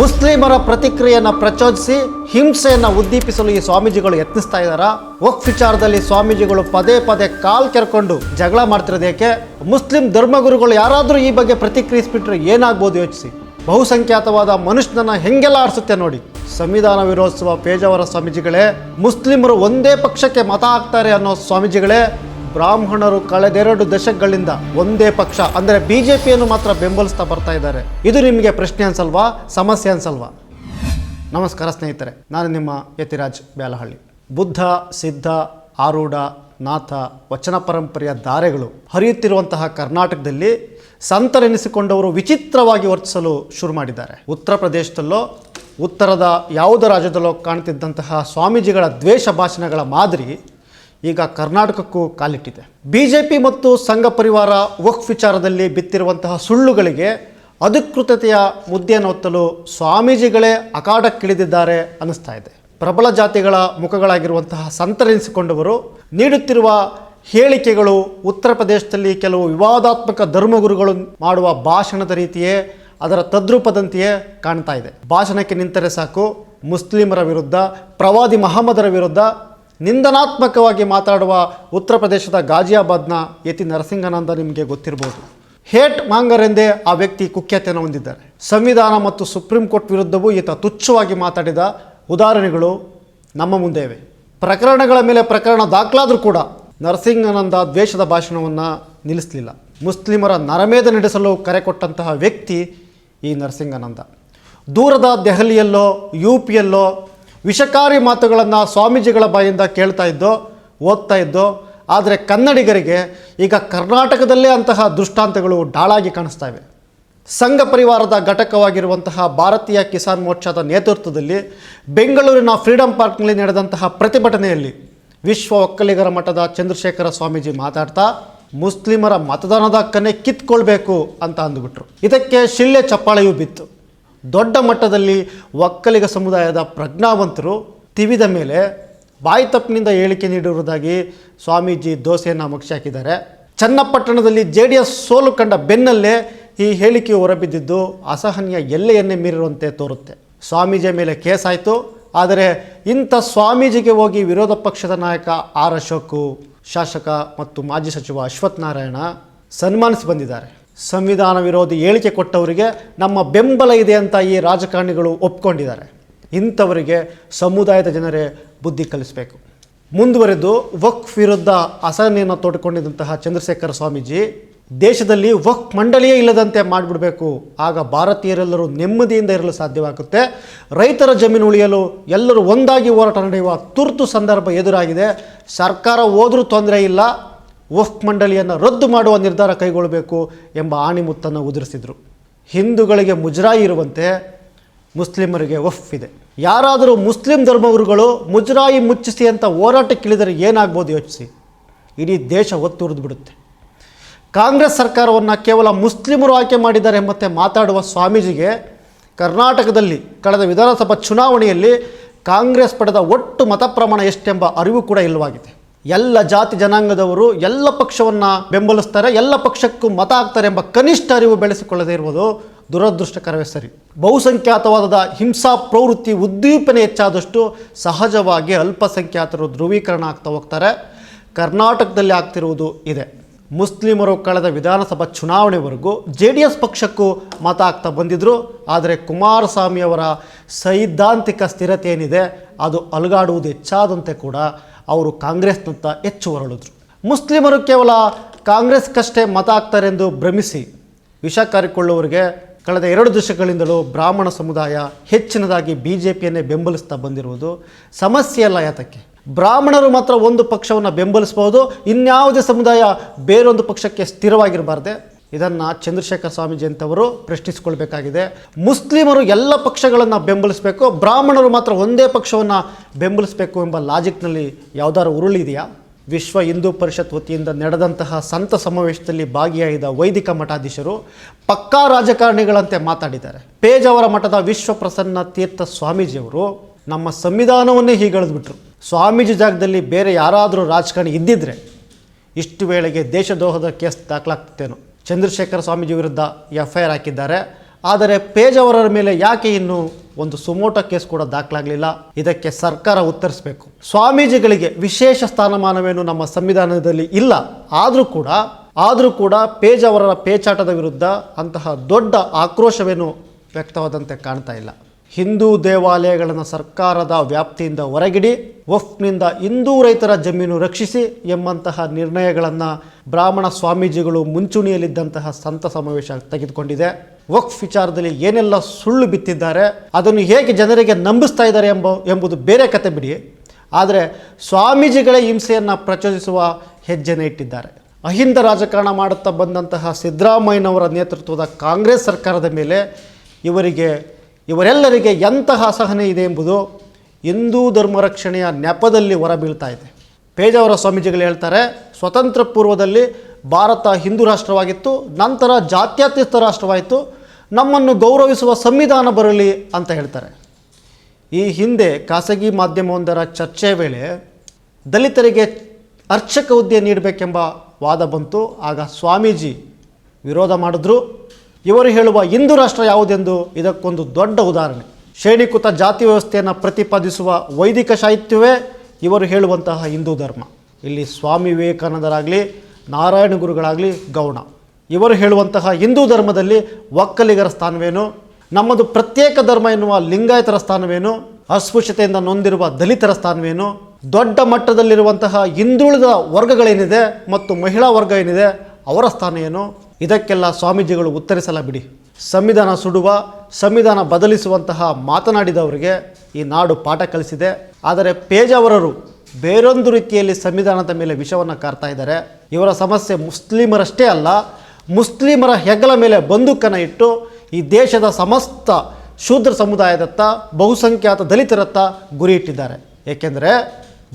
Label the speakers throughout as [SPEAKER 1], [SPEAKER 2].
[SPEAKER 1] ಮುಸ್ಲಿಮರ ಪ್ರತಿಕ್ರಿಯೆಯನ್ನು ಪ್ರಚೋದಿಸಿ ಹಿಂಸೆಯನ್ನು ಉದ್ದೀಪಿಸಲು ಈ ಸ್ವಾಮೀಜಿಗಳು ಯತ್ನಿಸ್ತಾ ಇದ್ದಾರ? ವಕ್ಫ್ ವಿಚಾರದಲ್ಲಿ ಸ್ವಾಮೀಜಿಗಳು ಪದೇ ಪದೇ ಕಾಲ್ ಕೆರ್ಕೊಂಡು ಜಗಳ ಮಾಡ್ತಿರೋದೇಕೆ ಮುಸ್ಲಿಂ ಧರ್ಮಗುರುಗಳು ಯಾರಾದರೂ ಈ ಬಗ್ಗೆ ಪ್ರತಿಕ್ರಿಯಿಸ್ಬಿಟ್ರೆ ಏನಾಗ್ಬೋದು ಯೋಚಿಸಿ. ಬಹುಸಂಖ್ಯಾತವಾದ ಮನುಷ್ಯನನ್ನ ಹೆಂಗೆಲ್ಲ ಆಡಿಸುತ್ತೆ ನೋಡಿ. ಸಂವಿಧಾನ ವಿರೋಧಿಸುವ ಪೇಜಾವರ ಸ್ವಾಮೀಜಿಗಳೇ, ಮುಸ್ಲಿಮರು ಒಂದೇ ಪಕ್ಷಕ್ಕೆ ಮತ ಹಾಕ್ತಾರೆ ಅನ್ನೋ ಸ್ವಾಮೀಜಿಗಳೇ ಬ್ರಾಹ್ಮಣರು ಕಳೆದೆರಡು ದಶಕಗಳಿಂದ ಒಂದೇ ಪಕ್ಷ, ಅಂದರೆ ಬಿ ಜೆ ಪಿಯನ್ನು ಮಾತ್ರ ಬೆಂಬಲಿಸ್ತಾ ಬರ್ತಾ ಇದ್ದಾರೆ. ಇದು ನಿಮಗೆ ಪ್ರಶ್ನೆ ಅನ್ಸಲ್ವಾ, ಸಮಸ್ಯೆ ಅನ್ಸಲ್ವಾ? ನಮಸ್ಕಾರ ಸ್ನೇಹಿತರೆ, ನಾನು ನಿಮ್ಮ ಯತಿರಾಜ್ ಬ್ಯಾಲಹಳ್ಳಿ. ಬುದ್ಧ, ಸಿದ್ಧ, ಆರೂಢ, ನಾಥ, ವಚನ ಪರಂಪರೆಯ ಧಾರೆಗಳು ಹರಿಯುತ್ತಿರುವಂತಹ ಕರ್ನಾಟಕದಲ್ಲಿ ಸಂತರೆನಿಸಿಕೊಂಡವರು ವಿಚಿತ್ರವಾಗಿ ವರ್ತಿಸಲು ಶುರು ಮಾಡಿದ್ದಾರೆ. ಉತ್ತರ ಪ್ರದೇಶದಲ್ಲೋ, ಉತ್ತರದ ಯಾವುದೇ ರಾಜ್ಯದಲ್ಲೋ ಕಾಣ್ತಿದ್ದಂತಹ ಸ್ವಾಮೀಜಿಗಳ ದ್ವೇಷ ಭಾಷಣಗಳ ಮಾದರಿ ಈಗ ಕರ್ನಾಟಕಕ್ಕೂ ಕಾಲಿಟ್ಟಿದೆ. ಬಿ ಜೆ ಪಿ ಮತ್ತು ಸಂಘ ಪರಿವಾರ ವಕ್ಫ್ ವಿಚಾರದಲ್ಲಿ ಬಿತ್ತಿರುವಂತಹ ಸುಳ್ಳುಗಳಿಗೆ ಅಧಿಕೃತತೆಯ ಮುದ್ದೆಯನ್ನು ಹೊತ್ತಲು ಸ್ವಾಮೀಜಿಗಳೇ ಅಖಾಡಕ್ಕಿಳಿದಿದ್ದಾರೆ ಅನ್ನಿಸ್ತಾ ಇದೆ. ಪ್ರಬಲ ಜಾತಿಗಳ ಮುಖಗಳಾಗಿರುವಂತಹ ಸಂತರೆನಿಸಿಕೊಂಡವರು ನೀಡುತ್ತಿರುವ ಹೇಳಿಕೆಗಳು ಉತ್ತರ ಪ್ರದೇಶದಲ್ಲಿ ಕೆಲವು ವಿವಾದಾತ್ಮಕ ಧರ್ಮಗುರುಗಳು ಮಾಡುವ ಭಾಷಣದ ರೀತಿಯೇ ಅದರ ತದ್ರೂಪದಂತೆಯೇ ಕಾಣ್ತಾ ಇದೆ. ಭಾಷಣಕ್ಕೆ ನಿಂತರೆ ಸಾಕು, ಮುಸ್ಲಿಮರ ವಿರುದ್ಧ, ಪ್ರವಾದಿ ಮಹಮ್ಮದರ ವಿರುದ್ಧ ನಿಂದನಾತ್ಮಕವಾಗಿ ಮಾತಾಡುವ ಉತ್ತರ ಪ್ರದೇಶದ ಗಾಜಿಯಾಬಾದ್ನ ಯತಿ ನರಸಿಂಹನಂದ ನಿಮಗೆ ಗೊತ್ತಿರಬಹುದು ಹೇಟ್ ಮಾಂಗರ್ ಎಂದೇ ಆ ವ್ಯಕ್ತಿ ಕುಖ್ಯಾತಿಯನ್ನು ಹೊಂದಿದ್ದಾರೆ. ಸಂವಿಧಾನ ಮತ್ತು ಸುಪ್ರೀಂ ಕೋರ್ಟ್ ವಿರುದ್ಧವೂ ಈತ ತುಚ್ಛವಾಗಿ ಮಾತಾಡಿದ ಉದಾಹರಣೆಗಳು ನಮ್ಮ ಮುಂದೆ ಇವೆ ಪ್ರಕರಣಗಳ ಮೇಲೆ ಪ್ರಕರಣ ದಾಖಲಾದರೂ ಕೂಡ ನರಸಿಂಹನಂದ ದ್ವೇಷದ ಭಾಷಣವನ್ನು ನಿಲ್ಲಿಸಲಿಲ್ಲ. ಮುಸ್ಲಿಮರ ನರಮೇಧ ನಡೆಸಲು ಕರೆ ಕೊಟ್ಟಂತಹ ವ್ಯಕ್ತಿ ಈ ನರಸಿಂಹನಂದ. ದೂರದ ದೆಹಲಿಯಲ್ಲೋ, ಯು ಪಿಯಲ್ಲೋ ವಿಷಕಾರಿ ಮಾತುಗಳನ್ನು ಸ್ವಾಮೀಜಿಗಳ ಬಾಯಿಂದ ಕೇಳ್ತಾ ಇದ್ದೋ, ಓದ್ತಾ ಇದ್ದೋ, ಆದರೆ ಕನ್ನಡಿಗರಿಗೆ ಈಗ ಕರ್ನಾಟಕದಲ್ಲೇ ಅಂತಹ ದೃಷ್ಟಾಂತಗಳು ಡಾಳಾಗಿ ಕಾಣಿಸ್ತಾ ಇವೆ. ಸಂಘ ಪರಿವಾರದ ಘಟಕವಾಗಿರುವಂತಹ ಭಾರತೀಯ ಕಿಸಾನ್ ಮೋರ್ಚಾದ ನೇತೃತ್ವದಲ್ಲಿ ಬೆಂಗಳೂರಿನ ಫ್ರೀಡಂ ಪಾರ್ಕ್ನಲ್ಲಿ ನಡೆದಂತಹ ಪ್ರತಿಭಟನೆಯಲ್ಲಿ ವಿಶ್ವ ಒಕ್ಕಲಿಗರ ಮಠದ ಚಂದ್ರಶೇಖರ ಸ್ವಾಮೀಜಿ ಮಾತಾಡ್ತಾ, ಮುಸ್ಲಿಮರ ಮತದಾನದ ಹಕ್ಕನ್ನೇ ಕಿತ್ಕೊಳ್ಬೇಕು ಅಂತ ಅಂದುಬಿಟ್ರು. ಇದಕ್ಕೆ ಶಿಳ್ಳೆ ಚಪ್ಪಾಳೆಯೂ ಬಿತ್ತು. ದೊಡ್ಡ ಮಟ್ಟದಲ್ಲಿ ಒಕ್ಕಲಿಗ ಸಮುದಾಯದ ಪ್ರಜ್ಞಾವಂತರು ತಿವಿದ ಮೇಲೆ ಬಾಯಿ ತಪ್ಪಿನಿಂದ ಹೇಳಿಕೆ ನೀಡಿರುವುದಾಗಿ ಸ್ವಾಮೀಜಿ ದೋಸೆಯನ್ನು ಮುಗಿಸಿ ಹಾಕಿದ್ದಾರೆ. ಚನ್ನಪಟ್ಟಣದಲ್ಲಿ ಜೆ ಡಿ ಎಸ್ ಸೋಲು ಕಂಡ ಬೆನ್ನಲ್ಲೇ ಈ ಹೇಳಿಕೆಯು ಹೊರಬಿದ್ದಿದ್ದು ಅಸಹನೀಯ ಎಲ್ಲೆಯನ್ನೇ ಮೀರಿರುವಂತೆ ತೋರುತ್ತೆ. ಸ್ವಾಮೀಜಿಯ ಮೇಲೆ ಕೇಸ್ ಆಯಿತು. ಆದರೆ ಇಂಥ ಸ್ವಾಮೀಜಿಗೆ ಹೋಗಿ ವಿರೋಧ ಪಕ್ಷದ ನಾಯಕ ಆರ್ ಅಶೋಕು, ಶಾಸಕ ಮತ್ತು ಮಾಜಿ ಸಚಿವ ಅಶ್ವಥ್ ನಾರಾಯಣ ಸನ್ಮಾನಿಸಿ ಬಂದಿದ್ದಾರೆ. ಸಂವಿಧಾನ ವಿರೋಧಿ ಹೇಳಿಕೆ ಕೊಟ್ಟವರಿಗೆ ನಮ್ಮ ಬೆಂಬಲ ಇದೆ ಅಂತ ಈ ರಾಜಕಾರಣಿಗಳು ಒಪ್ಕೊಂಡಿದ್ದಾರೆ. ಇಂಥವರಿಗೆ ಸಮುದಾಯದ ಜನರೇ ಬುದ್ಧಿ ಕಲಿಸಬೇಕು. ಮುಂದುವರೆದು ವಕ್ಫ್ ವಿರುದ್ಧ ಅಸಹನೆಯನ್ನು ತೋಡಿಕೊಂಡಿದ್ದಂತಹ ಚಂದ್ರಶೇಖರ ಸ್ವಾಮೀಜಿ, ದೇಶದಲ್ಲಿ ವಕ್ ಮಂಡಳಿಯೇ ಇಲ್ಲದಂತೆ ಮಾಡಿಬಿಡಬೇಕು. ಆಗ ಭಾರತೀಯರೆಲ್ಲರೂ ನೆಮ್ಮದಿಯಿಂದ ಇರಲು ಸಾಧ್ಯವಾಗುತ್ತೆ. ರೈತರ ಜಮೀನು ಉಳಿಯಲು ಎಲ್ಲರೂ ಒಂದಾಗಿ ಹೋರಾಟ ನಡೆಯುವ ತುರ್ತು ಸಂದರ್ಭ ಎದುರಾಗಿದೆ. ಸರ್ಕಾರ ಹೋದರೂ ತೊಂದರೆ ಇಲ್ಲ ವಕ್ಫ್ ಮಂಡಳಿಯನ್ನು ರದ್ದು ಮಾಡುವ ನಿರ್ಧಾರ ಕೈಗೊಳ್ಳಬೇಕು ಎಂಬ ಆಣಿಮುತ್ತನ್ನು ಉದುರಿಸಿದರು. ಹಿಂದೂಗಳಿಗೆ ಮುಜರಾಯಿ ಇರುವಂತೆ ಮುಸ್ಲಿಮರಿಗೆ ವಫ್ ಇದೆ. ಯಾರಾದರೂ ಮುಸ್ಲಿಂ ಧರ್ಮಗುರುಗಳು ಮುಜರಾಯಿ ಮುಚ್ಚಿಸಿ ಅಂತ ಹೋರಾಟಕ್ಕಿಳಿದರೆ ಏನಾಗ್ಬೋದು ಯೋಚಿಸಿ. ಇಡೀ ದೇಶ ಒತ್ತುರಿದು ಬಿಡುತ್ತೆ. ಕಾಂಗ್ರೆಸ್ ಸರ್ಕಾರವನ್ನು ಕೇವಲ ಮುಸ್ಲಿಮರು ಆಯ್ಕೆ ಮಾಡಿದ್ದಾರೆ ಎಂಬಂತೆ ಮಾತಾಡುವ ಸ್ವಾಮೀಜಿಗೆ ಕರ್ನಾಟಕದಲ್ಲಿ ಕಳೆದ ವಿಧಾನಸಭಾ ಚುನಾವಣೆಯಲ್ಲಿ ಕಾಂಗ್ರೆಸ್ ಪಡೆದ ಒಟ್ಟು ಮತ ಪ್ರಮಾಣ ಎಷ್ಟೆಂಬ ಅರಿವು ಕೂಡ ಇಲ್ಲವಾಗಿದೆ. ಎಲ್ಲ ಜಾತಿ ಜನಾಂಗದವರು ಎಲ್ಲ ಪಕ್ಷವನ್ನು ಬೆಂಬಲಿಸ್ತಾರೆ, ಎಲ್ಲ ಪಕ್ಷಕ್ಕೂ ಮತ ಆಗ್ತಾರೆ ಎಂಬ ಕನಿಷ್ಠ ಅರಿವು ಬೆಳೆಸಿಕೊಳ್ಳದೇ ಇರುವುದು ದುರದೃಷ್ಟಕರವೇ ಸರಿ. ಬಹುಸಂಖ್ಯಾತವಾದದ ಹಿಂಸಾ ಪ್ರವೃತ್ತಿ ಉದ್ದೀಪನೆ ಹೆಚ್ಚಾದಷ್ಟು ಸಹಜವಾಗಿ ಅಲ್ಪಸಂಖ್ಯಾತರು ಧ್ರುವೀಕರಣ ಆಗ್ತಾ ಹೋಗ್ತಾರೆ. ಕರ್ನಾಟಕದಲ್ಲಿ ಆಗ್ತಿರುವುದು ಇದೆ. ಮುಸ್ಲಿಮರು ಕಳೆದ ವಿಧಾನಸಭಾ ಚುನಾವಣೆವರೆಗೂ ಜೆ ಡಿ ಎಸ್ ಪಕ್ಷಕ್ಕೂ ಮತ ಆಗ್ತಾ ಬಂದಿದ್ದರು ಆದರೆ ಕುಮಾರಸ್ವಾಮಿ ಅವರ ಸೈದ್ಧಾಂತಿಕ ಸ್ಥಿರತೆ ಏನಿದೆ, ಅದು ಅಲುಗಾಡುವುದು ಹೆಚ್ಚಾದಂತೆ ಕೂಡ ಅವರು ಕಾಂಗ್ರೆಸ್ನತ್ತ ಹೆಚ್ಚು ಹೊರಳಿದ್ರು. ಮುಸ್ಲಿಮರು ಕೇವಲ ಕಾಂಗ್ರೆಸ್ಗಷ್ಟೇ ಮತ ಆಗ್ತಾರೆಂದು ಭ್ರಮಿಸಿ ವಿಷ ಕಾರಿಕೊಳ್ಳುವವರಿಗೆ ಕಳೆದ ಎರಡು ದಶಕಗಳಿಂದಲೂ ಬ್ರಾಹ್ಮಣ ಸಮುದಾಯ ಹೆಚ್ಚಿನದಾಗಿ ಬಿ ಜೆ ಪಿಯನ್ನೇ ಬೆಂಬಲಿಸ್ತಾ ಬಂದಿರುವುದು ಸಮಸ್ಯೆ ಅಲ್ಲ ಯಾತಕ್ಕೆ? ಬ್ರಾಹ್ಮಣರು ಮಾತ್ರ ಒಂದು ಪಕ್ಷವನ್ನು ಬೆಂಬಲಿಸಬಹುದು, ಇನ್ಯಾವುದೇ ಸಮುದಾಯ ಬೇರೊಂದು ಪಕ್ಷಕ್ಕೆ ಸ್ಥಿರವಾಗಿರಬಾರ್ದೆ ಇದನ್ನು ಚಂದ್ರಶೇಖರ ಸ್ವಾಮೀಜಿ ಅಂತವರು ಪ್ರಶ್ನಿಸಿಕೊಳ್ಬೇಕಾಗಿದೆ. ಮುಸ್ಲಿಮರು ಎಲ್ಲ ಪಕ್ಷಗಳನ್ನು ಬೆಂಬಲಿಸಬೇಕು, ಬ್ರಾಹ್ಮಣರು ಮಾತ್ರ ಒಂದೇ ಪಕ್ಷವನ್ನು ಬೆಂಬಲಿಸಬೇಕು ಎಂಬ ಲಾಜಿಕ್ನಲ್ಲಿ ಯಾವುದಾದ್ರು ಉರುಳಿದೆಯಾ? ವಿಶ್ವ ಹಿಂದೂ ಪರಿಷತ್ ವತಿಯಿಂದ ನಡೆದಂತಹ ಸಂತ ಸಮಾವೇಶದಲ್ಲಿ ಭಾಗಿಯಾಗಿದ್ದ ವೈದಿಕ ಮಠಾಧೀಶರು ಪಕ್ಕಾ ರಾಜಕಾರಣಿಗಳಂತೆ ಮಾತಾಡಿದ್ದಾರೆ. ಪೇಜಾವರ ಮಠದ ವಿಶ್ವ ಪ್ರಸನ್ನ ತೀರ್ಥ ಸ್ವಾಮೀಜಿಯವರು ನಮ್ಮ ಸಂವಿಧಾನವನ್ನೇ ಹೀಗೆಳೆದ್ಬಿಟ್ರು. ಸ್ವಾಮೀಜಿ ಜಾಗದಲ್ಲಿ ಬೇರೆ ಯಾರಾದರೂ ರಾಜಕಾರಣಿ ಇದ್ದಿದ್ರೆ ಇಷ್ಟು ವೇಳೆಗೆ ದೇಶದ್ರೋಹದ ಕೇಸ್ ದಾಖಲಾಗ್ತೇನೋ ಚಂದ್ರಶೇಖರ ಸ್ವಾಮೀಜಿ ವಿರುದ್ಧ ಎಫ್ ಐ ಆರ್ ಹಾಕಿದ್ದಾರೆ. ಆದರೆ ಪೇಜಾವರರ ಮೇಲೆ ಯಾಕೆ ಇನ್ನು ಒಂದು ಸುಮೋಟ ಕೇಸ್ ಕೂಡ ದಾಖಲಾಗಲಿಲ್ಲ? ಇದಕ್ಕೆ ಸರ್ಕಾರ ಉತ್ತರಿಸಬೇಕು. ಸ್ವಾಮೀಜಿಗಳಿಗೆ ವಿಶೇಷ ಸ್ಥಾನಮಾನವೇನು ನಮ್ಮ ಸಂವಿಧಾನದಲ್ಲಿ ಇಲ್ಲ. ಆದರೂ ಕೂಡ ಆದರೂ ಕೂಡ ಪೇಜಾವರರ ಪೇಚಾಟದ ವಿರುದ್ಧ ಅಂತಹ ದೊಡ್ಡ ಆಕ್ರೋಶವೇನು ವ್ಯಕ್ತವಾದಂತೆ ಕಾಣ್ತಾ ಇಲ್ಲ. ಹಿಂದೂ ದೇವಾಲಯಗಳನ್ನು ಸರ್ಕಾರದ ವ್ಯಾಪ್ತಿಯಿಂದ ಹೊರಗಿಡಿ ವಫ್ನಿಂದ ಹಿಂದೂ ರೈತರ ಜಮೀನು ರಕ್ಷಿಸಿ ಎಂಬಂತಹ ನಿರ್ಣಯಗಳನ್ನು ಬ್ರಾಹ್ಮಣ ಸ್ವಾಮೀಜಿಗಳು ಮುಂಚೂಣಿಯಲ್ಲಿದ್ದಂತಹ ಸಂತ ಸಮಾವೇಶ ತೆಗೆದುಕೊಂಡಿದೆ. ವಕ್ಫ್ ವಿಚಾರದಲ್ಲಿ ಏನೆಲ್ಲ ಸುಳ್ಳು ಬಿತ್ತಿದ್ದಾರೆ, ಅದನ್ನು ಹೇಗೆ ಜನರಿಗೆ ನಂಬಿಸ್ತಾ ಇದ್ದಾರೆ ಎಂಬ, ಎಂಬುದು ಬೇರೆ ಕತೆ ಬಿಡಿ. ಆದರೆ ಸ್ವಾಮೀಜಿಗಳೇ ಹಿಂಸೆಯನ್ನು ಪ್ರಚೋದಿಸುವ ಹೆಜ್ಜೆನೇ ಇಟ್ಟಿದ್ದಾರೆ. ಅಹಿಂದ ರಾಜಕಾರಣ ಮಾಡುತ್ತಾ ಬಂದಂತಹ ಸಿದ್ದರಾಮಯ್ಯನವರ ನೇತೃತ್ವದ ಕಾಂಗ್ರೆಸ್ ಸರ್ಕಾರದ ಮೇಲೆ ಇವರಿಗೆ ಇವರೆಲ್ಲರಿಗೆ ಎಂತಹ ಅಸಹನೆ ಇದೆ ಎಂಬುದು ಹಿಂದೂ ಧರ್ಮ ರಕ್ಷಣೆಯ ನೆಪದಲ್ಲಿ ಹೊರಬೀಳ್ತಾ ಇದೆ. ಪೇಜಾವರ ಸ್ವಾಮೀಜಿಗಳು ಹೇಳ್ತಾರೆ, ಸ್ವತಂತ್ರ ಪೂರ್ವದಲ್ಲಿ ಭಾರತ ಹಿಂದೂ ರಾಷ್ಟ್ರವಾಗಿತ್ತು, ನಂತರ ಜಾತ್ಯತೀತ ರಾಷ್ಟ್ರವಾಯಿತು, ನಮ್ಮನ್ನು ಗೌರವಿಸುವ ಸಂವಿಧಾನ ಬರಲಿ ಅಂತ ಹೇಳ್ತಾರೆ. ಈ ಹಿಂದೆ ಖಾಸಗಿ ಮಾಧ್ಯಮವೊಂದರ ಚರ್ಚೆ ವೇಳೆ ದಲಿತರಿಗೆ ಅರ್ಚಕ ಹುದ್ದೆ ನೀಡಬೇಕೆಂಬ ವಾದ ಬಂತು. ಆಗ ಸ್ವಾಮೀಜಿ ವಿರೋಧ ಮಾಡಿದ್ರು. ಇವರು ಹೇಳುವ ಹಿಂದೂ ರಾಷ್ಟ್ರ ಯಾವುದೆಂದು ಇದಕ್ಕೊಂದು ದೊಡ್ಡ ಉದಾಹರಣೆ. ಶ್ರೇಣೀಕೃತ ಜಾತಿ ವ್ಯವಸ್ಥೆಯನ್ನು ಪ್ರತಿಪಾದಿಸುವ ವೈದಿಕ ಸಾಹಿತ್ಯವೇ ಇವರು ಹೇಳುವಂತಹ ಹಿಂದೂ ಧರ್ಮ. ಇಲ್ಲಿ ಸ್ವಾಮಿ ವಿವೇಕಾನಂದರಾಗಲಿ, ನಾರಾಯಣ ಗುರುಗಳಾಗಲಿ ಗೌಣ. ಇವರು ಹೇಳುವಂತಹ ಹಿಂದೂ ಧರ್ಮದಲ್ಲಿ ಒಕ್ಕಲಿಗರ ಸ್ಥಾನವೇನು? ನಮ್ಮದು ಪ್ರತ್ಯೇಕ ಧರ್ಮ ಎನ್ನುವ ಲಿಂಗಾಯತರ ಸ್ಥಾನವೇನು? ಅಸ್ಪೃಶ್ಯತೆಯಿಂದ ನೊಂದಿರುವ ದಲಿತರ ಸ್ಥಾನವೇನು? ದೊಡ್ಡ ಮಟ್ಟದಲ್ಲಿರುವಂತಹ ಹಿಂದುಳಿದ ವರ್ಗಗಳೇನಿದೆ ಮತ್ತು ಮಹಿಳಾ ವರ್ಗ ಏನಿದೆ, ಅವರ ಸ್ಥಾನ ಏನು? ಇದಕ್ಕೆಲ್ಲ ಸ್ವಾಮೀಜಿಗಳು ಉತ್ತರಿಸಲ ಬಿಡಿ. ಸಂವಿಧಾನ ಸುಡುವ, ಸಂವಿಧಾನ ಬದಲಿಸುವಂತಹ ಮಾತನಾಡಿದವರಿಗೆ ಈ ನಾಡು ಪಾಠ ಕಲಿಸಿದೆ. ಆದರೆ ಪೇಜಾವರರು ಬೇರೊಂದು ರೀತಿಯಲ್ಲಿ ಸಂವಿಧಾನದ ಮೇಲೆ ವಿಷವನ್ನು ಕಾರ್ತಾ ಇದ್ದಾರೆ. ಇವರ ಸಮಸ್ಯೆ ಮುಸ್ಲಿಮರಷ್ಟೇ ಅಲ್ಲ, ಮುಸ್ಲಿಮರ ಹೆಗಲ ಮೇಲೆ ಬಂದೂಕನ್ನು ಇಟ್ಟು ಈ ದೇಶದ ಸಮಸ್ತ ಶೂದ್ರ ಸಮುದಾಯದತ್ತ, ಬಹುಸಂಖ್ಯಾತ ದಲಿತರತ್ತ ಗುರಿ ಇಟ್ಟಿದ್ದಾರೆ. ಏಕೆಂದರೆ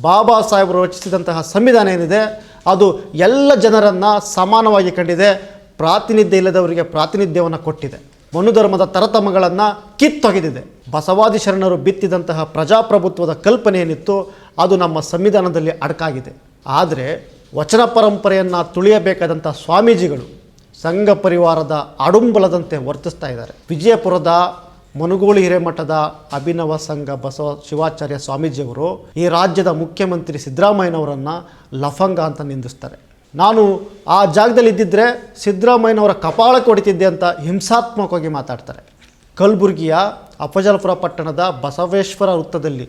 [SPEAKER 1] ಬಾಬಾ ಸಾಹೇಬರು ರಚಿಸಿದಂತಹ ಸಂವಿಧಾನ ಏನಿದೆ, ಅದು ಎಲ್ಲ ಜನರನ್ನು ಸಮಾನವಾಗಿ ಕಂಡಿದೆ. ಪ್ರಾತಿನಿಧ್ಯ ಇಲ್ಲದವರಿಗೆ ಪ್ರಾತಿನಿಧ್ಯವನ್ನು ಕೊಟ್ಟಿದೆ. ಮನುಧರ್ಮದ ತರತಮಗಳನ್ನು ಕಿತ್ತೊಗೆದಿದೆ. ಬಸವಾದಿ ಶರಣರು ಬಿತ್ತಿದಂತಹ ಪ್ರಜಾಪ್ರಭುತ್ವದ ಕಲ್ಪನೆ ಏನಿತ್ತು ಅದು ನಮ್ಮ ಸಂವಿಧಾನದಲ್ಲಿ ಅಡಕಾಗಿದೆ. ಆದರೆ ವಚನ ಪರಂಪರೆಯನ್ನು ತುಳಿಯಬೇಕಾದಂಥ ಸ್ವಾಮೀಜಿಗಳು ಸಂಘ ಪರಿವಾರದ ಅಡುಂಬಲದಂತೆ ವರ್ತಿಸ್ತಾ ಇದ್ದಾರೆ. ವಿಜಯಪುರದ ಮನುಗೋಳಿ ಹಿರೇಮಠದ ಅಭಿನವ ಸಂಘ ಬಸವ ಶಿವಾಚಾರ್ಯ ಸ್ವಾಮೀಜಿಯವರು ಈ ರಾಜ್ಯದ ಮುಖ್ಯಮಂತ್ರಿ ಸಿದ್ದರಾಮಯ್ಯನವರನ್ನು ಲಫಂಗ ಅಂತ ನಿಂದಿಸ್ತಾರೆ. ನಾನು ಆ ಜಾಗದಲ್ಲಿ ಇದ್ದಿದ್ದರೆ ಸಿದ್ದರಾಮಯ್ಯನವರ ಕಪಾಳಕ್ಕೆ ಹೊಡಿತಿದ್ದೆ ಅಂತ ಹಿಂಸಾತ್ಮಕವಾಗಿ ಮಾತಾಡ್ತಾರೆ. ಕಲಬುರಗಿಯ ಅಫಜಲ್ಪುರ ಪಟ್ಟಣದ ಬಸವೇಶ್ವರ ವೃತ್ತದಲ್ಲಿ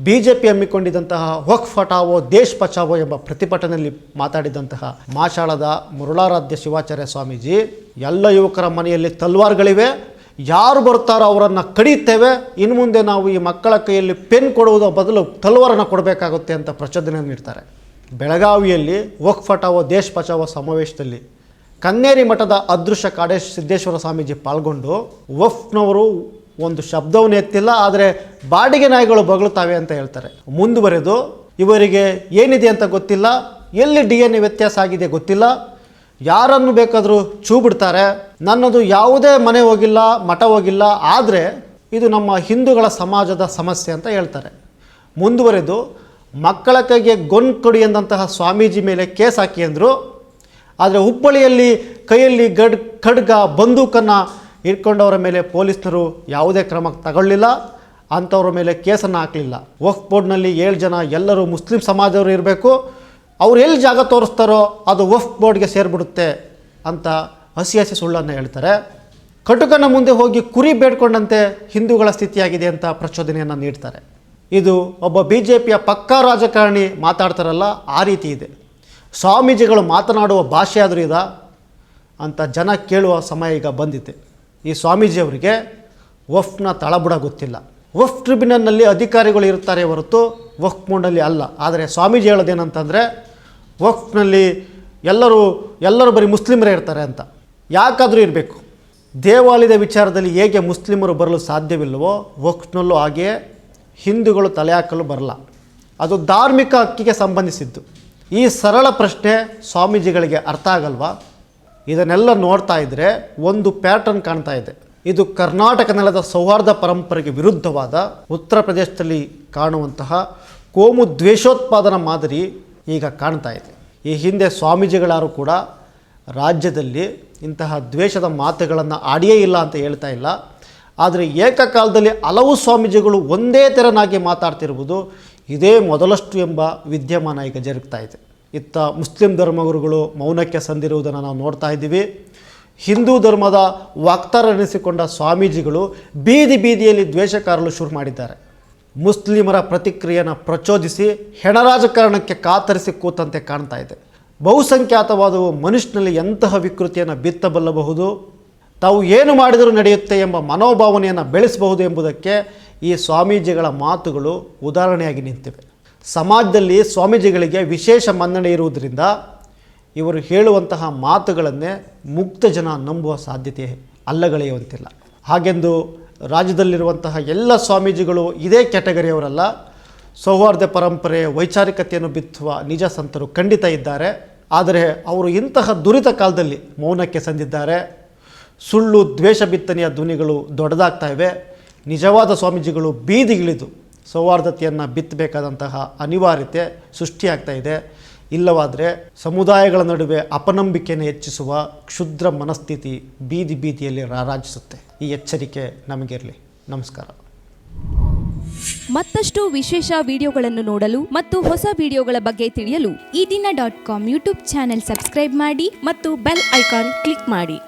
[SPEAKER 1] ಬಿ ಜೆ ಪಿ ಹಮ್ಮಿಕೊಂಡಿದ್ದಂತಹ ಹೊಕ್ ಹಟಾವೋ ದೇಶ್ ಪಚಾವೋ ಎಂಬ ಪ್ರತಿಭಟನೆಯಲ್ಲಿ ಮಾತಾಡಿದಂತಹ ಮಾಶಾಳದ ಮುರುಳಾರಾಧ್ಯ ಶಿವಾಚಾರ್ಯ ಸ್ವಾಮೀಜಿ, ಎಲ್ಲ ಯುವಕರ ಮನೆಯಲ್ಲಿ ತಲ್ವಾರ್ಗಳಿವೆ, ಯಾರು ಬರ್ತಾರೋ ಅವರನ್ನು ಕಡಿಯುತ್ತೇವೆ ಇನ್ನು ಮುಂದೆ ನಾವು ಈ ಮಕ್ಕಳ ಕೈಯಲ್ಲಿ ಪೆನ್ ಕೊಡುವುದರ ಬದಲು ತಲ್ವಾರನ್ನು ಕೊಡಬೇಕಾಗುತ್ತೆ ಅಂತ ಪ್ರಚೋದನೆ ನೀಡ್ತಾರೆ. ಬೆಳಗಾವಿಯಲ್ಲಿ ವಕ್ ಫಟಾವೋ ದೇಶ್ ಬಚಾವೋ ಸಮಾವೇಶದಲ್ಲಿ ಕನ್ನೇರಿ ಮಠದ ಅದೃಶ್ಯ ಕಾಡೇಶ್ ಸಿದ್ದೇಶ್ವರ ಸ್ವಾಮೀಜಿ ಪಾಲ್ಗೊಂಡು ವಫ್ನವರು ಒಂದು ಶಬ್ದವನ್ನು ಎತ್ತಿಲ್ಲ, ಆದರೆ ಬಾಡಿಗೆ ನಾಯಿಗಳು ಬಗಳುತ್ತವೆ ಅಂತ ಹೇಳ್ತಾರೆ. ಮುಂದುವರೆದು ಇವರಿಗೆ ಏನಿದೆ ಅಂತ ಗೊತ್ತಿಲ್ಲ, ಎಲ್ಲಿ ಡಿ ಎನ್ ಎ ವ್ಯತ್ಯಾಸ ಆಗಿದೆ ಗೊತ್ತಿಲ್ಲ. ಯಾರನ್ನು ಬೇಕಾದರೂ ಚೂ ಬಿಡ್ತಾರೆ ನನ್ನದು ಯಾವುದೇ ಮನೆ ಹೋಗಿಲ್ಲ, ಮಠ ಹೋಗಿಲ್ಲ, ಆದರೆ ಇದು ನಮ್ಮ ಹಿಂದೂಗಳ ಸಮಾಜದ ಸಮಸ್ಯೆ ಅಂತ ಹೇಳ್ತಾರೆ. ಮುಂದುವರೆದು ಮಕ್ಕಳ ಕೈಗೆ ಗೊನ್ ಕೊಡಿ ಎಂದಂತಹ ಸ್ವಾಮೀಜಿ ಮೇಲೆ ಕೇಸ್ ಹಾಕಿ ಅಂದರು. ಆದರೆ ಹುಬ್ಬಳ್ಳಿಯಲ್ಲಿ ಕೈಯಲ್ಲಿ ಗಡ್, ಖಡ್ಗ ಬಂದೂಕನ್ನು ಇಟ್ಕೊಂಡವರ ಮೇಲೆ ಪೊಲೀಸರು ಯಾವುದೇ ಕ್ರಮ ತಗೊಳ್ಳಿಲ್ಲ. ಅಂಥವ್ರ ಮೇಲೆ ಕೇಸನ್ನು ಹಾಕಲಿಲ್ಲ. ವಕ್ಫ್ ಬೋರ್ಡ್ನಲ್ಲಿ ಏಳು ಜನ ಎಲ್ಲರೂ ಮುಸ್ಲಿಂ ಸಮಾಜದವರು ಇರಬೇಕು. ಅವ್ರು ಎಲ್ಲಿ ಜಾಗ ತೋರಿಸ್ತಾರೋ ಅದು ವಫ್ ಬೋರ್ಡ್ಗೆ ಸೇರಿಬಿಡುತ್ತೆ ಅಂತ ಹಸಿ ಹಸಿ ಸುಳ್ಳನ್ನು ಹೇಳ್ತಾರೆ. ಕಟುಕನ ಮುಂದೆ ಹೋಗಿ ಕುರಿ ಬೇಡ್ಕೊಂಡಂತೆ ಹಿಂದೂಗಳ ಸ್ಥಿತಿಯಾಗಿದೆ ಅಂತ ಪ್ರಚೋದನೆಯನ್ನು ನೀಡ್ತಾರೆ. ಇದು ಒಬ್ಬ ಬಿ ಜೆ ಪಿಯ ಪಕ್ಕಾ ರಾಜಕಾರಣಿ ಮಾತಾಡ್ತಾರಲ್ಲ, ಆ ರೀತಿ ಇದೆ. ಸ್ವಾಮೀಜಿಗಳು ಮಾತನಾಡುವ ಭಾಷೆ ಆದರೂ ಇದ ಅಂತ ಜನ ಕೇಳುವ ಸಮಯ ಈಗ ಬಂದಿದೆ. ಈ ಸ್ವಾಮೀಜಿಯವರಿಗೆ ವಫ್ನ ತಳಬುಡ ಗೊತ್ತಿಲ್ಲ. ವಫ್ ಟ್ರಿಬ್ಯುನಲ್ನಲ್ಲಿ ಅಧಿಕಾರಿಗಳು ಇರ್ತಾರೆ ಹೊರತು ವಫ್ ಮೂಡಲ್ಲಿ ಅಲ್ಲ. ಆದರೆ ಸ್ವಾಮೀಜಿ ಹೇಳೋದೇನಂತಂದರೆ, ವಫ್ನಲ್ಲಿ ಎಲ್ಲರೂ ಎಲ್ಲರೂ ಬರೀ ಮುಸ್ಲಿಮರೇ ಇರ್ತಾರೆ ಅಂತ. ಯಾಕಾದರೂ ಇರಬೇಕು. ದೇವಾಲಯದ ವಿಚಾರದಲ್ಲಿ ಹೇಗೆ ಮುಸ್ಲಿಮರು ಬರಲು ಸಾಧ್ಯವಿಲ್ಲವೋ ವಕ್ಫ್ನಲ್ಲೂ ಹಾಗೆಯೇ ಹಿಂದೂಗಳು ತಲೆ ಹಾಕಲು ಬರಲ್ಲ. ಅದು ಧಾರ್ಮಿಕ ಹಕ್ಕಿಗೆ ಸಂಬಂಧಿಸಿದ್ದು. ಈ ಸರಳ ಪ್ರಶ್ನೆ ಸ್ವಾಮೀಜಿಗಳಿಗೆ ಅರ್ಥ ಆಗಲ್ವಾ? ಇದನ್ನೆಲ್ಲ ನೋಡ್ತಾ ಇದ್ದರೆ ಒಂದು ಪ್ಯಾಟರ್ನ್ ಕಾಣ್ತಾ ಇದೆ. ಇದು ಕರ್ನಾಟಕ ನೆಲದ ಸೌಹಾರ್ದ ಪರಂಪರೆಗೆ ವಿರುದ್ಧವಾದ ಉತ್ತರ ಪ್ರದೇಶದಲ್ಲಿ ಕಾಣುವಂತಹ ಕೋಮು ದ್ವೇಷೋತ್ಪಾದನಾ ಮಾದರಿ ಈಗ ಕಾಣ್ತಾ ಇದೆ. ಈ ಹಿಂದೆ ಸ್ವಾಮೀಜಿಗಳಾರು ಕೂಡ ರಾಜ್ಯದಲ್ಲಿ ಇಂತಹ ದ್ವೇಷದ ಮಾತುಗಳನ್ನು ಆಡಿಯೇ ಇಲ್ಲ ಅಂತ ಹೇಳ್ತಾ ಇಲ್ಲ. ಆದರೆ ಏಕಕಾಲದಲ್ಲಿ ಹಲವು ಸ್ವಾಮೀಜಿಗಳು ಒಂದೇ ತೆರನಾಗಿ ಮಾತಾಡ್ತಿರುವುದು ಇದೇ ಮೊದಲಷ್ಟು ಎಂಬ ವಿದ್ಯಮಾನ ಈಗ ಜರುಗ್ತಾ ಇದೆ. ಇತ್ತ ಮುಸ್ಲಿಂ ಧರ್ಮಗುರುಗಳು ಮೌನಕ್ಕೆ ಸಂದಿರುವುದನ್ನು ನಾವು ನೋಡ್ತಾ ಇದ್ದೀವಿ. ಹಿಂದೂ ಧರ್ಮದ ವಕ್ತಾರನೆನಿಸಿಕೊಂಡ ಸ್ವಾಮೀಜಿಗಳು ಬೀದಿ ಬೀದಿಯಲ್ಲಿ ದ್ವೇಷ ಕಾರಲು ಶುರು ಮಾಡಿದ್ದಾರೆ. ಮುಸ್ಲಿಮರ ಪ್ರತಿಕ್ರಿಯೆಯನ್ನು ಪ್ರಚೋದಿಸಿ ಹೆಣರಾಜಕಾರಣಕ್ಕೆ ಕಾತರಿಸಿ ಕೂತಂತೆ ಕಾಣ್ತಾ ಇದೆ. ಬಹುಸಂಖ್ಯಾತವಾದವು ಮನುಷ್ಯನಲ್ಲಿ ಎಂತಹ ವಿಕೃತಿಯನ್ನು ಬಿತ್ತಬಲ್ಲಬಹುದು? ತಾವು ಏನು ಮಾಡಿದರೂ ನಡೆಯುತ್ತೆ ಎಂಬ ಮನೋಭಾವನೆಯನ್ನು ಬೆಳೆಸಬಹುದು ಎಂಬುದಕ್ಕೆ ಈ ಸ್ವಾಮೀಜಿಗಳ ಮಾತುಗಳು ಉದಾಹರಣೆಯಾಗಿ ನಿಂತಿವೆ. ಸಮಾಜದಲ್ಲಿ ಸ್ವಾಮೀಜಿಗಳಿಗೆ ವಿಶೇಷ ಮನ್ನಣೆ ಇರುವುದರಿಂದ ಇವರು ಹೇಳುವಂತಹ ಮಾತುಗಳನ್ನೇ ಮುಕ್ತ ಜನ ನಂಬುವ ಸಾಧ್ಯತೆ ಅಲ್ಲಗಳೆಯುವಂತಿಲ್ಲ ಹಾಗೆಂದು ರಾಜ್ಯದಲ್ಲಿರುವಂತಹ ಎಲ್ಲ ಸ್ವಾಮೀಜಿಗಳು ಇದೇ ಕ್ಯಾಟಗರಿಯವರಲ್ಲ, ಸೌಹಾರ್ದ ಪರಂಪರೆ, ವೈಚಾರಿಕತೆಯನ್ನು ಬಿತ್ತುವ ನಿಜ ಸಂತರು ಖಂಡಿತ ಇದ್ದಾರೆ. ಆದರೆ ಅವರು ಇಂತಹ ದುರಿತ ಕಾಲದಲ್ಲಿ ಮೌನಕ್ಕೆ ಸಂದಿದ್ದಾರೆ. ಸುಳ್ಳು ದ್ವೇಷ ಬಿತ್ತನೆಯ ಧ್ವನಿಗಳು ದೊಡ್ಡದಾಗ್ತಾ ಇವೆ. ನಿಜವಾದ ಸ್ವಾಮೀಜಿಗಳು ಬೀದಿಗಿಳಿದು ಸೌಹಾರ್ದತೆಯನ್ನು ಬಿತ್ತಬೇಕಾದಂತಹ ಅನಿವಾರ್ಯತೆ ಸೃಷ್ಟಿಯಾಗ್ತಾ ಇದೆ. ಇಲ್ಲವಾದರೆ ಸಮುದಾಯಗಳ ನಡುವೆ ಅಪನಂಬಿಕೆಯನ್ನು ಹೆಚ್ಚಿಸುವ ಕ್ಷುದ್ರ ಮನಸ್ಥಿತಿ ಬೀದಿ ಬೀದಿಯಲ್ಲಿ ರಾರಾಜಿಸುತ್ತೆ ಈ ಎಚ್ಚರಿಕೆ ನಮಗಿರಲಿ. ನಮಸ್ಕಾರ.
[SPEAKER 2] ಮತ್ತಷ್ಟು ವಿಶೇಷ ವಿಡಿಯೋಗಳನ್ನು ನೋಡಲು ಮತ್ತು ಹೊಸ ವಿಡಿಯೋಗಳ ಬಗ್ಗೆ ತಿಳಿಯಲು
[SPEAKER 3] Ee Dina dot com YouTube channel subscribe ಮಾಡಿ
[SPEAKER 2] ಮತ್ತು ಬೆಲ್ ಐಕಾನ್ ಕ್ಲಿಕ್ ಮಾಡಿ.